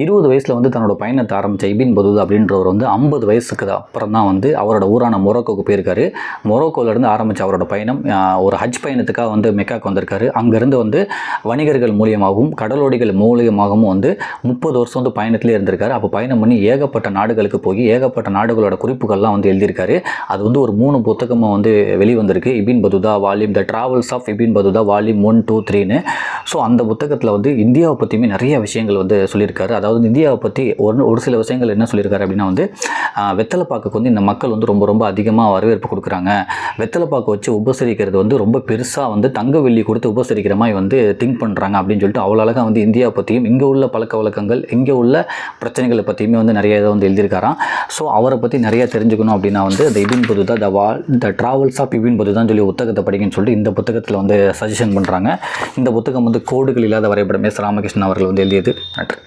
இருபது வயசில் வந்து தன்னோட பயணத்தை ஆரம்பித்த இபின் பதுதா அப்படின்றவர் வந்து ஐம்பது வயசுக்கு அப்புறம் தான் வந்து அவரோட ஊரான மொரோக்கோக்கு போயிருக்காரு. மொரோக்கோலேருந்து ஆரம்பித்த அவரோட பயணம் ஒரு ஹஜ் பயணத்துக்காக வந்து மெக்காக்கு வந்திருக்காரு. அங்கேருந்து வந்து வணிகர்கள் மூலியமாகவும் கடலோடிகள் மூலியமாகவும் வந்து முப்பது வருஷம் வந்து பயணத்திலே இருந்திருக்காரு. அப்போ பயணம் பண்ணி ஏகப்பட்ட நாடுகளுக்கு போய் ஏகப்பட்ட நாடுகளோட குறிப்புகள்லாம் வந்து எழுதியிருக்காரு. அது வந்து ஒரு மூணு புத்தகமாக வந்து வெளிவந்திருக்கு. Ibn Battuta volume the travels of Ibn Battuta volume one two த்ரீன்னு. ஸோ அந்த புத்தகத்தில் வந்து இந்தியாவை பற்றியுமே நிறைய விஷயங்கள் வந்து சொல்லியிருக்காரு. அதாவது இந்தியாவை பற்றி ஒரு ஒரு சில விஷயங்கள் என்ன சொல்லியிருக்காரு அப்படின்னா வந்து வெத்தலைப்பாக்குக்கு வந்து இந்த மக்கள் வந்து ரொம்ப ரொம்ப அதிகமாக வரவேற்பு கொடுக்குறாங்க. வெத்தலைப்பாக்கு வச்சு உபசரிக்கிறது வந்து ரொம்ப பெருசாக வந்து தங்க வெள்ளி கொடுத்து உபசரிக்கிற மாதிரி வந்து திங்க் பண்ணுறாங்க அப்படின்னு சொல்லிட்டு அவ்வளோ அழகாக வந்து இந்தியாவை பற்றியும் இங்கே உள்ள பழக்க வழக்கங்கள் இங்கே உள்ள பிரச்சனைகளை பற்றியுமே வந்து நிறைய இதை வந்து எழுதியிருக்காராம். ஸோ அவரை பற்றி நிறைய தெரிஞ்சுக்கணும் அப்படின்னா வந்து இந்த Ibn Battuta the wall the travels of Ibn பதுதான் சொல்லி புத்தகத்தை படிக்கணும்னு சொல்லிட்டு இந்த புத்தகத்தில் வந்து சஜஷன் பண்ணுறாங்க இந்த புத்தகம் வந்து கோடுகள் இல்லாத வரைபடம் எஸ் ராமகிருஷ்ணன் அவர்கள் வந்து எழுதியது. நன்றி.